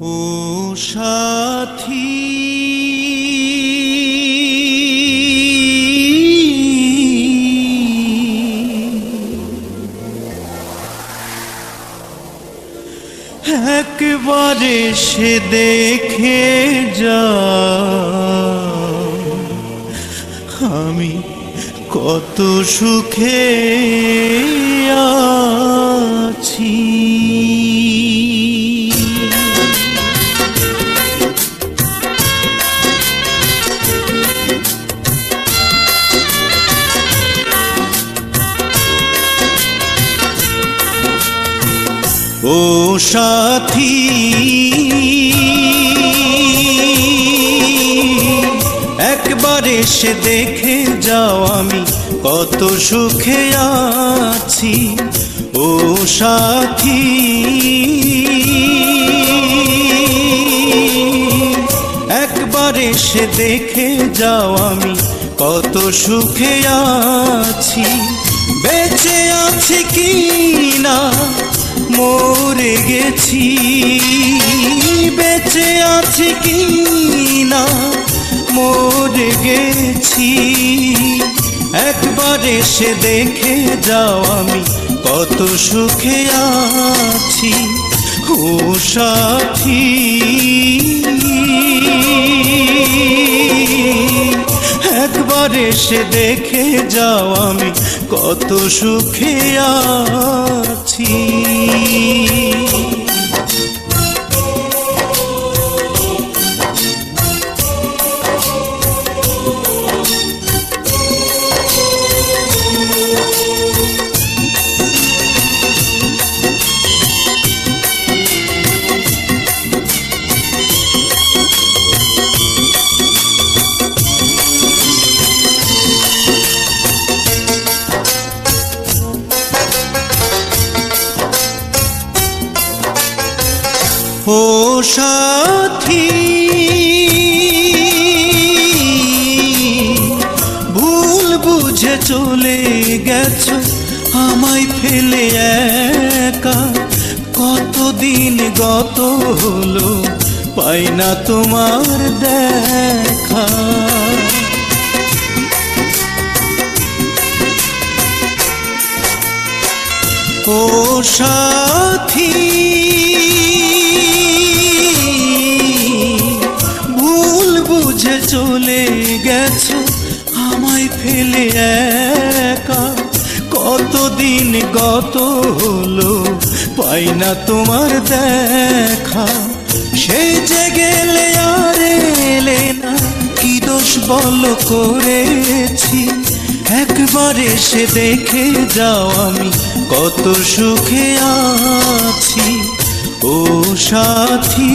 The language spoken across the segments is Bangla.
ও সাথী। একবারে সে দেখে যা আমি কত সুখে আছি। ও সাথী। একবার এসে দেখে যাও আমি কত সুখে আছি, ও সাথী। একবার এসে দেখে যাও আমি কত সুখে আছি, বেঁচে আছি কি না? মরে গেছি, বেঁচে আছি কি না? মরে গেছি। একবার এসে দেখে যাও আমি কত সুখে আছি, ও সাথী। একবার এসে দেখে যাও আমি কত সুখে আছি। সাথী। ভুল বুঝে চলে গেছো, আমায় ফেলে একা। কতদিন গত হলো, পাই না তোমার দেখা। ও সাথী। চলে গেছো, আমায় ফেলে একা। কতদিন গত হলো, পাই না তোমার দেখা। সে যে গেলে আর এলে না, কি দোষ বল করেছি? একবার এসে দেখে যাও আমি কত সুখে আছি। ও সাথী।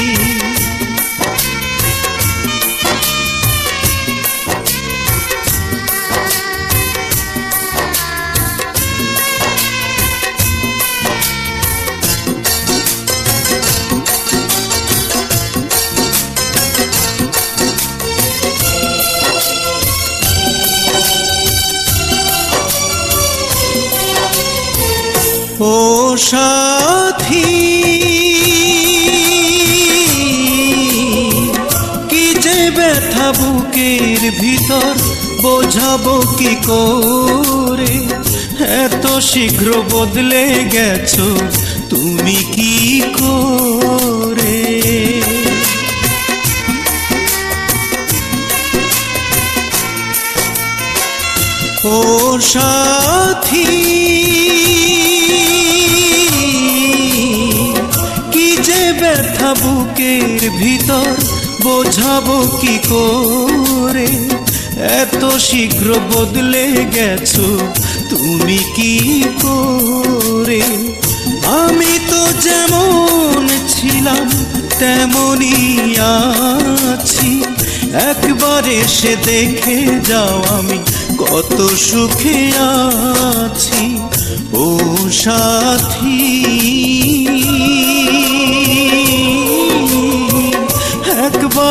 ও সাথী, কি যে ব্যথা বুকের ভিতর, বোঝাবো কি করে? এত শীঘ্র বদলে গেছো, তুমি কি করে? ও সাথী বুকের ভিতর বোঝাবো কি করে? এত শীঘ্র বদলে গেছো, তুমি কি করে? আমি তো যেমন ছিলাম, তেমনই আছি। একবার এসে দেখে যাও আমি কত সুখে আছি। ও সাথী।